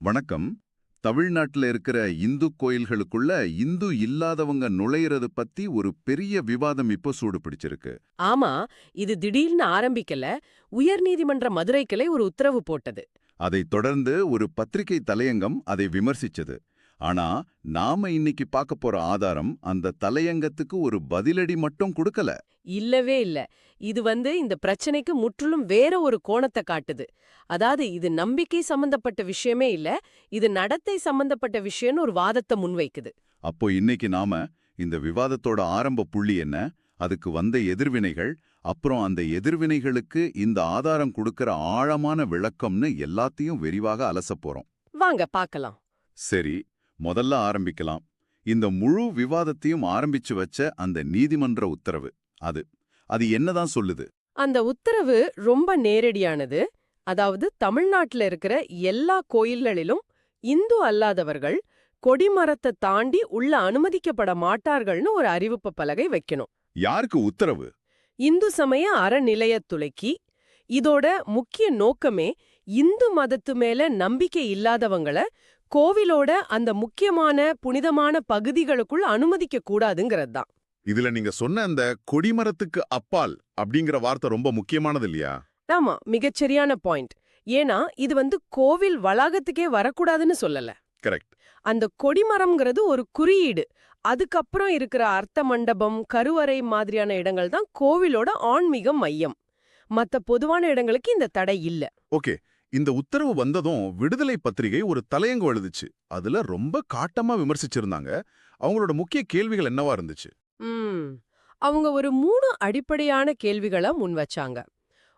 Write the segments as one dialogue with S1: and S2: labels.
S1: வணக்கம். தமிழ்நாட்டுல இருக்கிற இந்து கோயில்களுக்குள்ள இந்து இல்லாதவங்க நுழையிறது பத்தி ஒரு பெரிய விவாதம் இப்போ சூடு பிடிச்சிருக்கு
S2: ஆமா இது திடீர்னு ஆரம்பிக்கல உயர்நீதிமன்ற மதுரை கிளை ஒரு உத்தரவு போட்டது.
S1: அதைத் தொடர்ந்து ஒரு பத்திரிகை தலையங்கம் அதை விமர்சிச்சது. ஆனா நாம இன்னைக்கு பார்க்க போற ஆதாரம் அந்த தலையங்கத்துக்கு ஒரு பதிலடி மட்டும் கொடுக்கல.
S2: இல்லவே இல்ல. இது வந்து இந்த பிரச்சனைக்கு முற்றிலும் வேற ஒரு கோணத்தை காட்டுது. அதாவது இது நம்பிக்கை சம்பந்தப்பட்ட விஷயமே இல்ல இது நடத்தை சம்பந்தப்பட்ட விஷயம்னு ஒரு வாதத்தை முன்வைக்குது.
S1: அப்போ இன்னைக்கு நாம இந்த விவாதத்தோட ஆரம்ப புள்ளி என்ன? அதுக்கு வந்த எதிர்வினைகள் அப்புறம் அந்த எதிர்வினைகளுக்கு இந்த ஆதாரம் கொடுக்கிற ஆழமான விளக்கம்னு எல்லாத்தையும் விரிவாக அலசப் போறோம்.
S2: வாங்க பார்க்கலாம்.
S1: சரி முதல்ல ஆரம்பிக்கலாம். இந்த முழு விவாதத்தையும் ஆரம்பிச்சு வச்ச அந்த நீதிமன்ற உத்தரவு அது. அது என்னதான் சொல்லுது?
S2: அந்த உத்தரவு ரொம்ப நேரடியானது. அதாவது தமிழ்நாட்டுல இருக்கிற எல்லா கோயில்களிலும் இந்து அல்லாதவர்கள் கொடிமரத்தை தாண்டி உள்ள அனுமதிக்கப்பட மாட்டார்கள்னு ஒரு அறிவிப்பு பலகை வைக்கணும்.
S1: யாருக்கு உத்தரவு?
S2: இந்து சமய அறநிலையத்துலைக்கு இதோட முக்கிய நோக்கமே இந்து மதத்து மேல நம்பிக்கை இல்லாதவங்கள கோவிலோட அந்த முக்கியமான புனிதமான பகுதிகளுக்குள் அனுமதிக்க கூடாதுங்கிறது தான்
S3: இதுல நீங்க சொன்ன அந்த கொடிமரத்துக்கு அப்பால் அப்படிங்கிற வார்த்தை ரொம்ப முக்கியமானது இல்லையா?
S2: ஆமா மிகச்சரியான பாயிண்ட். ஏன்னா இது வந்து கோவில் வளாகத்துக்கே வரக்கூடாதுன்னு சொல்லல.
S3: கரெக்ட்.
S2: அந்த கொடிமரம்ங்கிறது ஒரு குறியீடு. அதுக்கப்புறம் இருக்கிற அர்த்த மண்டபம் கருவறை மாதிரியான இடங்கள் தான் கோவிலோட ஆன்மீக மையம். மத்த பொதுவான இடங்களுக்கு இந்த தடை இல்ல.
S3: ஓகே. இந்த உத்தரவு வந்ததும் விடுதலை பத்திரிகை ஒரு தலையங்கம் எழுதுச்சு. அதுல ரொம்ப காட்டமா விமர்சிச்சிருந்தாங்க. அவங்களோட முக்கிய கேள்விகள் என்னவா இருந்துச்சு?
S2: அவங்க ஒரு மூணு அடிப்படையான கேள்விகளை முன் வச்சாங்க.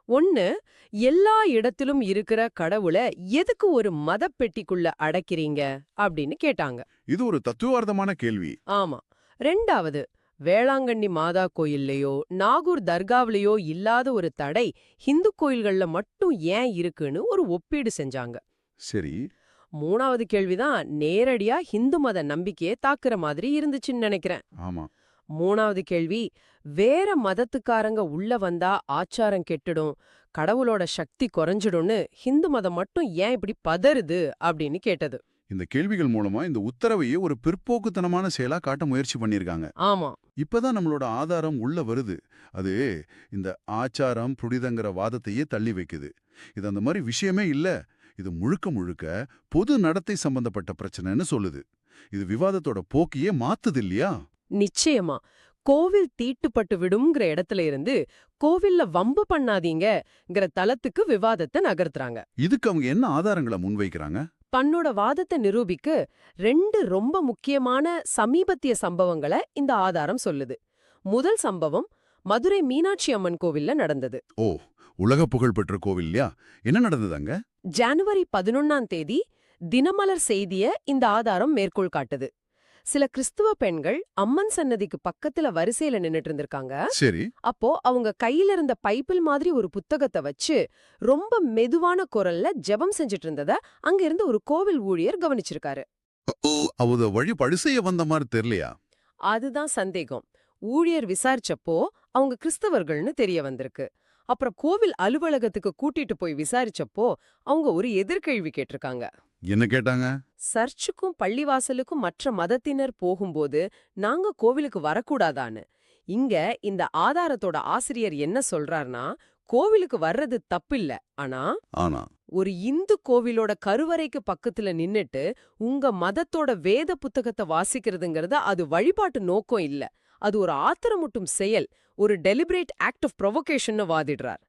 S2: ஒன்னு எல்லா இடத்திலும் இருக்கிற கடவுளை எதுக்கு ஒரு மதப்பெட்டிக்குள்ள அடைக்கிறீங்க? அப்படின்னு கேட்டாங்க.
S3: இது ஒரு தத்துவார்த்தமான கேள்வி.
S2: ஆமா. ரெண்டாவது வேளாங்கண்ணி மாதா கோயில்லையோ நாகூர் தர்காவிலையோ இல்லாத ஒரு தடை ஹிந்து கோயில்கள்ல மட்டும் ஏன் இருக்குன்னு ஒரு ஒப்பீடு செஞ்சாங்க.
S3: சரி.
S2: மூணாவது கேள்விதான் நேரடியா ஹிந்து மத நம்பிக்கையை தாக்குற மாதிரி இருந்துச்சுன்னு நினைக்கிறேன்.
S3: ஆமா.
S2: மூணாவது கேள்வி வேற மதத்துக்காரங்க உள்ள வந்தா ஆச்சாரம் கெட்டுடும் கடவுளோட சக்தி குறைஞ்சிடும்னு ஹிந்து மதம் மட்டும் ஏன் இப்படி பதறுது அப்படின்னு கேட்டது.
S3: இந்த கேள்விகள் மூலமா இந்த உத்தரவையே ஒரு பிற்போக்குத்தனமான செயலா காட்ட முயற்சி பண்ணிருக்காங்க.
S2: ஆமா.
S3: இப்பதான் நம்மளோட ஆதாரம் உள்ள வருது. அது இந்த ஆச்சாரம் புனிதங்கிற வாதத்தையே தள்ளி வைக்குது. இது அந்த மாதிரி விஷயமே இல்ல. இது முழுக்க முழுக்க பொது நடத்தை சம்பந்தப்பட்ட பிரச்சனைன்னு சொல்லுது. இது விவாதத்தோட போக்கியே மாத்துது இல்லையா?
S2: நிச்சயமா. கோவில் தீட்டுப்பட்டு விடும்ங்கிற இடத்துல இருந்து கோவில்ல வம்பு பண்ணாதீங்கங்கிற தலத்துக்கு விவாதத்தை நகர்த்துறாங்க.
S3: இதுக்கு அவங்க என்ன ஆதாரங்களை முன்வைக்கிறாங்க?
S2: தன்னோட வாதத்தை நிரூபிக்க ரெண்டு ரொம்ப முக்கியமான சமீபத்திய சம்பவங்களை இந்த ஆதாரம் சொல்லுது. முதல் சம்பவம் மதுரை மீனாட்சி அம்மன் கோவில்ல நடந்தது.
S3: ஓ உலக புகழ்பெற்ற கோவில் இல்லையா? என்ன நடந்தது அங்க?
S2: ஜனவரி பதினொன்னாம் தேதி தினமலர் செய்திய இந்த ஆதாரம் மேற்கோள் காட்டுது. சில கிறிஸ்துவ பெண்கள் அம்மன் சன்னதிக்கு பக்கத்துல வரிசையில நின்னுட்டு இருந்திருக்காங்க.
S3: சரி.
S2: அப்போ அவங்க கையில இருந்த பைப்பிள் மாதிரி ஒரு புத்தகத்தை வச்சு ரொம்ப மெதுவான குரல்ல ஜெபம் செஞ்சுட்டு இருந்தத அங்க இருந்து ஒரு கோவில் ஊழியர் கவனிச்சிருக்காரு.
S3: அவத வழி பழுசெய்ய வந்த மாதிரி தெரியலையா?
S2: அதுதான் சந்தேகம். ஊழியர் விசாரிச்சப்போ அவங்க கிறிஸ்தவர்கள்னு தெரிய வந்திருக்கு. அப்புறம் கோவில் அலுவலகத்துக்கு கூட்டிட்டு போய் விசாரிச்சப்போ அவங்க ஒரு எதிர்கேள்வி கேட்டிருக்காங்க.
S3: என்ன கேட்டாங்க?
S2: சர்ச்சுக்கும் பள்ளிவாசலுக்கும் மற்ற மதத்தினர் போகும்போது நாங்க கோவிலுக்கு வரக்கூடாதான்னு. இங்க இந்த ஆதாரத்தோட ஆசிரியர் என்ன சொல்றார்னா கோவிலுக்கு வர்றது தப்பில்ல. ஆனா
S3: ஆனா.
S2: ஒரு இந்து கோவிலோட கருவறைக்கு பக்கத்துல நின்னுட்டு உங்க மதத்தோட வேத புத்தகத்தை வாசிக்கிறதுங்கிறது அது வழிபாட்டு நோக்கம் இல்ல. அது ஒரு ஆத்திரமூட்டும் செயல். ஒரு டெலிபரேட் ஆக்ட் ஆஃப் ப்ரொவோகேஷன் வாதிடுறார்.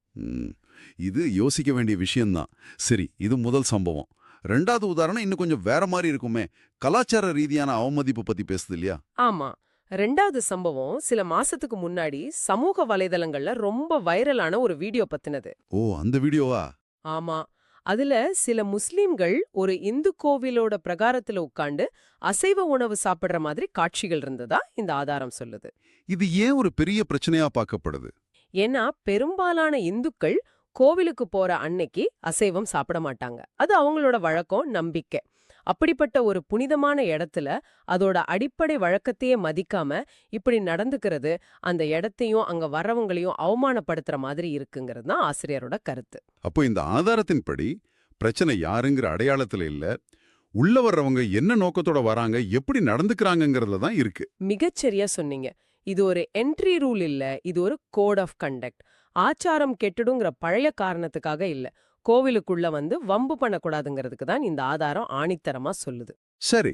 S3: இது யோசிக்க வேண்டிய விஷயம்தான். சரி இது முதல் சம்பவம். ரெண்டாவது உதாரணம் இன்னும் கொஞ்சம் வேற மாதிரி இருக்குமே. கலாச்சார ரீதியான அவமதிப்பு பத்தி பேசுது இல்லையா?
S2: ஆமா. ரெண்டாவது சம்பவம் சில மாசத்துக்கு முன்னாடி சமூக வலைதளங்கள்ல ரொம்ப வைரலான ஒரு வீடியோ பத்தினது.
S3: ஓ அந்த வீடியோவா?
S2: ஆமா. அதுல சில முஸ்லிம்கள் ஒரு இந்து கோவிலோட பிரகாரத்துல உட்கார்ந்து அசைவ உணவு சாப்பிடுற மாதிரி காட்சிகள் இருந்ததா இந்த ஆதாரம் சொல்லுது.
S3: இது ஏன் ஒரு பெரிய பிரச்சனையா பார்க்கப்படுது?
S2: ஏன்னா பெரும்பாலான இந்துக்கள் கோவிலுக்கு போற அன்னைக்கு அசைவம் சாப்பிட மாட்டாங்க. அது அவங்களோட வழக்கம் நம்பிக்கை. அப்படிப்பட்ட ஒரு புனிதமான இடத்துல அதோட அடிப்படை வழக்கத்தையே மதிக்காம இப்படி நடந்துக்கிறது அந்த இடத்தையும் அங்க வர்றவங்களையும் அவமானப்படுத்துற மாதிரி இருக்குங்கிறது தான் ஆசிரியரோட கருத்து.
S3: அப்போ இந்த ஆதாரத்தின்படி பிரச்சனை யாருங்கிற அடையாளத்துல இல்ல உள்ள வர்றவங்க என்ன நோக்கத்தோட வராங்க எப்படி நடந்துக்கிறாங்கங்கிறதுல தான் இருக்கு.
S2: மிகச்சரியா சொன்னீங்க. இது ஒரு என்ட்ரி ரூல் இல்ல இது ஒரு கோட் ஆஃப் கண்டக்ட் ஆச்சாரம் கெட்டுடுங்கிற பழைய காரணத்துக்காக இல்ல. கோவிலுக்குள்ள வந்து வம்பு பண்ணக்கூடாதுங்கிறதுக்கு தான் இந்த ஆதாரம் ஆணித்தரமா சொல்லுது.
S3: சரி.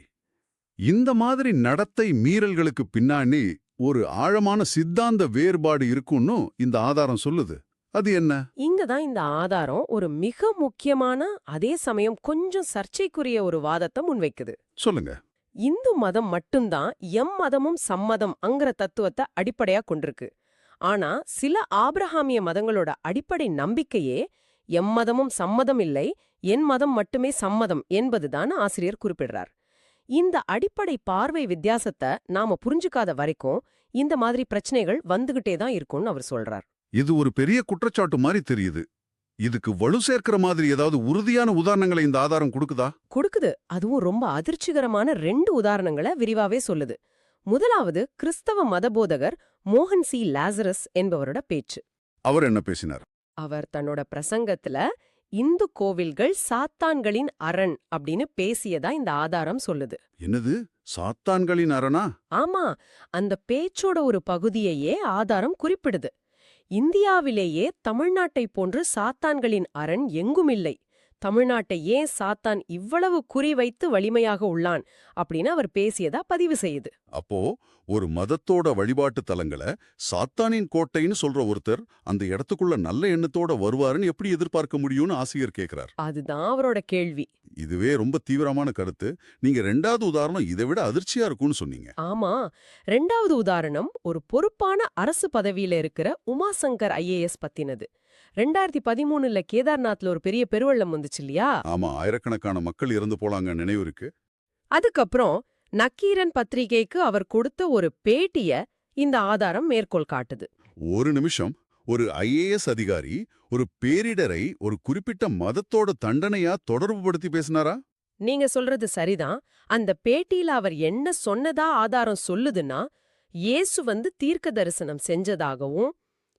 S3: இந்த மாதிரி நடத்தை மீறல்களுக்கு பின்னாடி ஒரு ஆழமான சித்தாந்த வேறுபாடு இருக்குன்னு இந்த ஆதாரம் சொல்லுது. அது என்ன?
S2: இங்க தான் இந்த ஆதாரம் ஒரு மிக முக்கியமான அதே சமயம் கொஞ்சம் சர்ச்சைக்குரிய ஒரு வாதத்தை முன்வைக்குது.
S3: சொல்லுங்க.
S2: இந்து மதம் மட்டும்தான் எம் மதமும் சம்மதம் அங்கிற தத்துவத்தை அடிப்படையா கொண்டிருக்கு. ஆனா சில ஆபிரஹாமிய மதங்களோட அடிப்படை நம்பிக்கையே எம் மதமும் சம்மதம் இல்லை என் மதம் மட்டுமே சம்மதம் என்பதுதான் ஆசிரியர் குறிப்பிடுறார். இந்த அடிப்படை பார்வை வித்தியாசத்தை நாம புரிஞ்சுக்காத வரைக்கும் இந்த மாதிரி பிரச்சனைகள் வந்துகிட்டே தான் இருக்கும்னு அவர் சொல்றார்.
S3: இது ஒரு பெரிய குற்றச்சாட்டு மாதிரி தெரியுது. இதுக்கு வலு சேர்க்கிற மாதிரி ஏதாவது உறுதியான உதாரணங்களை இந்த ஆதாரம் கொடுக்குதா?
S2: கொடுக்குது. அதுவும் ரொம்ப அதிர்ச்சிகரமான ரெண்டு உதாரணங்களை விரிவாவே சொல்லுது. முதலாவது கிறிஸ்தவ மதபோதகர் மோகன் சி. லாசரஸ் என்பவரோட பேச்சு.
S3: அவர் என்ன பேசினார்?
S2: அவர் தன்னோட பிரசங்கத்துல இந்து கோவில்கள் சாத்தான்களின் அரண் அப்படின்னு பேசியதா இந்த ஆதாரம் சொல்லுது.
S3: என்னது? சாத்தான்களின் அரணா?
S2: ஆமா அந்த பேச்சோட ஒரு பகுதியையே ஆதாரம் குறிப்பிடுது. இந்தியாவிலேயே தமிழ்நாட்டை போன்று சாத்தான்களின் அரண் எங்குமில்லை. தமிழ்நாட்டை ஏன் சாத்தான் இவ்வளவு குறிவைத்து வலிமையாக உள்ளான்? அப்படின்னு அவர் பேசியதா பதிவு செய்யுது.
S3: அப்போ ஒரு மதத்தோட வழிபாட்டு தலங்களை சாத்தானின் கோட்டைன்னு சொல்ற ஒருத்தர் அந்த இடத்துக்குள்ள நல்ல எண்ணத்தோட வருவாருன்னு எப்படி எதிர்பார்க்க முடியும்னு ஆசிரியர் கேக்குறார்.
S2: அதுதான் அவரோட கேள்வி.
S3: இதுவே ரொம்ப தீவிரமான கருத்து. நீங்க ரெண்டாவது உதாரணம் இதை விட அதிர்ச்சியா இருக்கும்னு சொன்னீங்க.
S2: ஆமா. ரெண்டாவது உதாரணம் ஒரு பொறுப்பான அரசு பதவியில இருக்கிற உமாசங்கர் ஐஏஎஸ் பத்தினது. ரெண்டாயிரத்தி பதிமூணுல கேதார்நாத்ல ஒரு பெரிய பெருவெள்ளம் வந்துச்சு இல்லையா?
S3: ஆமா ஆயிரக்கணக்கான மக்கள் இறந்து போலாங்க நினைவு இருக்கு.
S2: அதுக்கப்புறம் நக்கீரன் பத்திரிகைக்கு அவர் கொடுத்த ஒரு பேட்டிய இந்த ஆதாரம் மேற்கோள் காட்டுது.
S3: ஒரு நிமிஷம் ஒரு ஐஏஎஸ் அதிகாரி ஒரு பேரிடரை ஒரு குறிப்பிட்ட மதத்தோட தண்டனையா தொடர்புபடுத்தி பேசினாரா?
S2: நீங்க சொல்றது சரிதான். அந்த பேட்டியில அவர் என்ன சொன்னதா ஆதாரம் சொல்லுதுன்னா இயேசு வந்து தீர்க்க தரிசனம் செஞ்சதாகவும்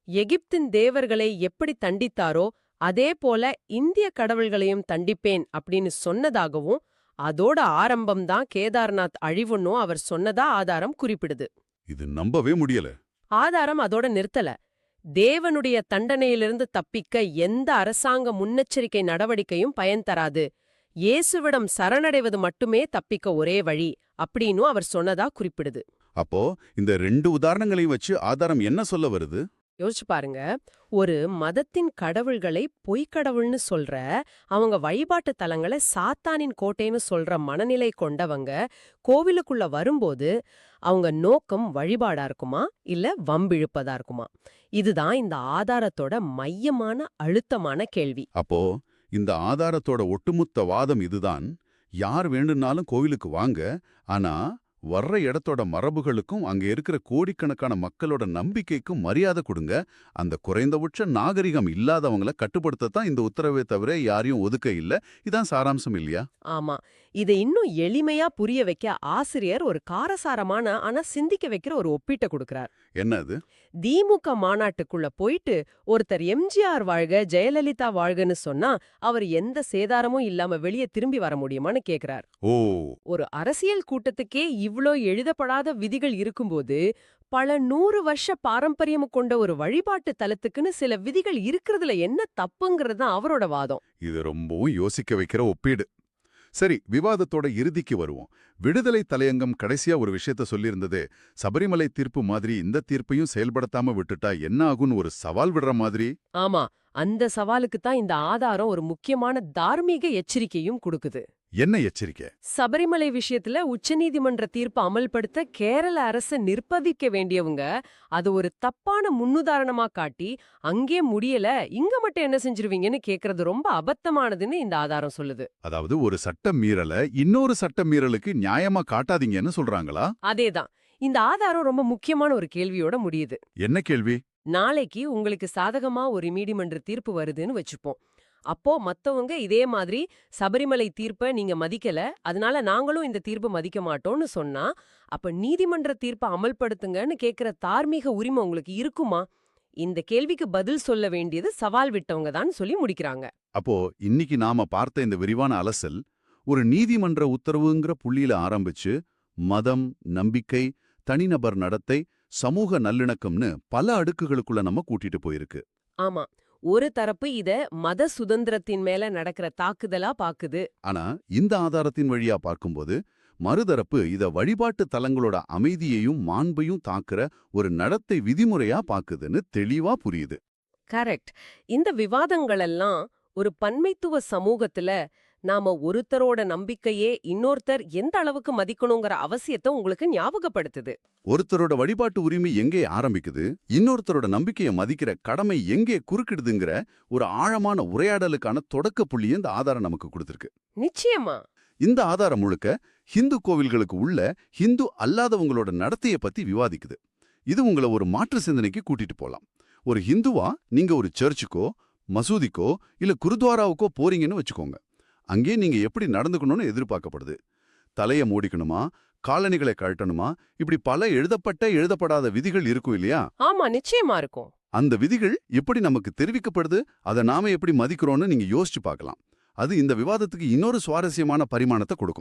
S2: எகிப்தின் தேவர்களை எப்படி தண்டித்தாரோ அதே போல இந்திய கடவுள்களையும் தண்டிப்பேன் அப்படின்னு சொன்னதாகவும் அதோட ஆரம்பம்தான் கேதார்நாத் அழிவுன்னும் அவர் சொன்னதா ஆதாரம் குறிப்பிடுது.
S3: இது நம்பவே முடியல.
S2: ஆதாரம் அதோட நிறுத்தல. தேவனுடைய தண்டனையிலிருந்து தப்பிக்க எந்த அரசாங்க முன்னெச்சரிக்கை நடவடிக்கையும் பயன் தராது. இயேசுவிடம் சரணடைவது மட்டுமே தப்பிக்க ஒரே வழி அப்படின்னும் அவர் சொன்னதா குறிப்பிடுது.
S3: அப்போ இந்த ரெண்டு உதாரணங்களையும் வச்சு ஆதாரம் என்ன சொல்ல வருது?
S2: யோசிச்சு பாருங்க. ஒரு மதத்தின் கடவுள்களை பொய்க்கடவுள்னு சொல்ற அவங்க வழிபாட்டு தலங்களை சாத்தானின் கோட்டைன்னு சொல்ற மனநிலை கொண்டவங்க கோவிலுக்குள்ள வரும்போது அவங்க நோக்கம் வழிபாடா இருக்குமா? இல்ல வம்பிழுப்பதா இருக்குமா? இதுதான் இந்த ஆதாரத்தோட மையமான அழுத்தமான கேள்வி.
S3: அப்போ இந்த ஆதாரத்தோட ஒட்டுமொத்த வாதம் இதுதான். யார் வேண்டும்னாலும் கோவிலுக்கு வாங்க. ஆனா வர்ற இடத்தோட மரபுகளுக்கும் அங்க இருக்கிற கோடிக்கணக்கான மக்களோட நம்பிக்கைக்கும் மரியாதை கொடுங்க. அந்த குறைந்தபட்ச நாகரிகம் இல்லாதவங்கள கட்டுப்படுத்தத்தான் இந்த உத்தரவை தவிர யாரையும் ஒதுக்க இல்ல. இதான் சாராம்சம் இல்லையா?
S2: ஆமா. இதை இன்னும் எளிமையா புரிய வைக்க ஆசிரியர் ஒரு காரசாரமான ஆனா சிந்திக்க வைக்கிற ஒரு ஒப்பீட்டை கொடுக்கறார்.
S3: என்ன அது?
S2: திமுக மாநாட்டுக்குள்ள போயிட்டு ஒருத்தர் எம்ஜிஆர் வாழ்க ஜெயலலிதா வாழ்கன்னு சொன்னா அவர் எந்த சேதாரமும் இல்லாம வெளியே திரும்பி வர முடியுமான்னு கேக்குறார்.
S3: ஓ.
S2: ஒரு அரசியல் கூட்டத்துக்கே இவ்ளோ எழுதப்படாத விதிகள் இருக்கும்போது பல நூறு வருஷ பாரம்பரியம் கொண்ட ஒரு வழிபாட்டு தலத்துக்குன்னு சில விதிகள் இருக்கிறதுல என்ன தப்புங்கிறது தான் அவரோட வாதம்.
S3: இது ரொம்பவும் யோசிக்க வைக்கிற ஒப்பீடு. சரி விவாதத்தோட இறுதிக்கு வருவோம். விடுதலை தலையங்கம் கடைசியா ஒரு விஷயத்த சொல்லியிருந்தது சபரிமலை தீர்ப்பு மாதிரி இந்த தீர்ப்பையும் செயல்படுத்தாம விட்டுட்டா என்ன ஆகும்னு ஒரு சவால் விடுற மாதிரி?
S2: ஆமா அந்த சவாலுக்கு தான் இந்த ஆதாரம் ஒரு முக்கியமான தார்மீக எச்சரிக்கையும் கொடுக்குது.
S3: என்ன எச்சரிக்கை?
S2: சபரிமலை விஷயத்துல உச்சநீதிமன்ற தீர்ப்பு அமல்படுத்த கேரள அரசு நிர்பந்திக்க வேண்டியவங்க அது ஒரு தப்பான முன்னுதாரணமா காட்டி அங்கே முடியல இங்க மட்டும் என்ன செஞ்சிருவீங்கன்னு கேக்குறது ரொம்ப அபத்தமானதுன்னு இந்த ஆதாரம் சொல்லுது.
S3: அதாவது ஒரு சட்ட மீறலை இன்னொரு சட்ட மீறலுக்கு நியாயமா காட்டாதீங்கன்னு சொல்றாங்களா?
S2: அதேதான். இந்த ஆதாரம் ரொம்ப முக்கியமான ஒரு கேள்வியோட முடியுது.
S3: என்ன கேள்வி?
S2: நாளைக்கு உங்களுக்கு சாதகமா ஒரு நீதிமன்ற தீர்ப்பு வருதுன்னு வச்சுப்போம். அப்போ மத்தவங்க இதே மாதிரி சபரிமலை தீர்ப்பை நீங்க மதிக்கல. அதனால நாங்களும் இந்த தீர்ப்பு மதிக்க மாட்டோம்னு சொன்னா அப்ப நீதிமன்ற தீர்ப்பை அமல்படுத்துங்கன்னு கேக்குற தார்மீக உரிமை உங்களுக்கு இருக்குமா? இந்த கேள்விக்கு பதில் சொல்ல வேண்டியது சவால் விட்டவங்க தான் சொல்லி முடிக்கிறாங்க.
S3: அப்போ இன்னைக்கு நாம பார்த்த இந்த விரிவான அலசல் ஒரு நீதிமன்ற உத்தரவுங்கிற புள்ளியில ஆரம்பிச்சு மதம் நம்பிக்கை தனிநபர் நடத்தை சமூக நல்லிணக்கம்னு பல அடுக்குகளுக்குள்ள நம்ம கூட்டிட்டு போயிருக்கு.
S2: ஆமா. ஒரு தரப்பு இத மத சுதந்திரத்தின் மேல நடக்கிற தாக்குதலா பாக்குது.
S3: ஆனா இந்த ஆதாரத்தின் வழியா பார்க்கும்போது மறுதரப்பு இத வழிபாட்டு தலங்களோட அமைதியையும் மாண்பையும் தாக்குற ஒரு நடத்தை விதிமுறையா பாக்குதுன்னு தெளிவா புரியுது.
S2: கரெக்ட். இந்த விவாதங்கள் எல்லாம் ஒரு பன்மைத்துவ சமூகத்துல நாம ஒருத்தரோட நம்பிக்கையே இன்னொருத்தர் எந்த அளவுக்கு மதிக்கணுங்கிற அவசியத்தை உங்களுக்கு ஞாபகப்படுத்துது.
S3: ஒருத்தரோட வழிபாட்டு உரிமை எங்கே ஆரம்பிக்குது? இன்னொருத்தரோட நம்பிக்கையை மதிக்கிற கடமை எங்கே குறுக்கிடுதுங்கிற ஒரு ஆழமான உரையாடலுக்கான தொடக்க புள்ளியை இந்த ஆதாரம் நமக்கு கொடுத்திருக்கு.
S2: நிச்சயமா.
S3: இந்த ஆதாரம் முழுக்க ஹிந்து கோவில்களுக்கு உள்ள ஹிந்து அல்லாதவங்களோட நடத்தைய பத்தி விவாதிக்குது. இது உங்களை ஒரு மாற்று சிந்தனைக்கு கூட்டிட்டு போலாம். ஒரு ஹிந்துவா நீங்க ஒரு சர்ச்சுக்கோ மசூதிக்கோ இல்ல குருத்வாராவுக்கோ போறீங்கன்னு வச்சுக்கோங்க. அங்கே நீங்க எப்படி நடந்துக்கணும்னு எதிர்பார்க்கப்படுது. தலைய மூடிக்கணுமா? காலணிகளை கழட்டணுமா? இப்படி பல எழுதப்பட்ட எழுதப்படாத விதிகள் இருக்கும் இல்லையா?
S2: ஆமா நிச்சயமா இருக்கும்.
S3: அந்த விதிகள் எப்படி நமக்கு தெரிவிக்கப்படுது? அதை நாம எப்படி மதிக்கிறோம்னு நீங்க யோசிச்சு பார்க்கலாம். அது இந்த விவாதத்துக்கு இன்னொரு சுவாரஸ்யமான பரிமாணத்தை கொடுக்கும்.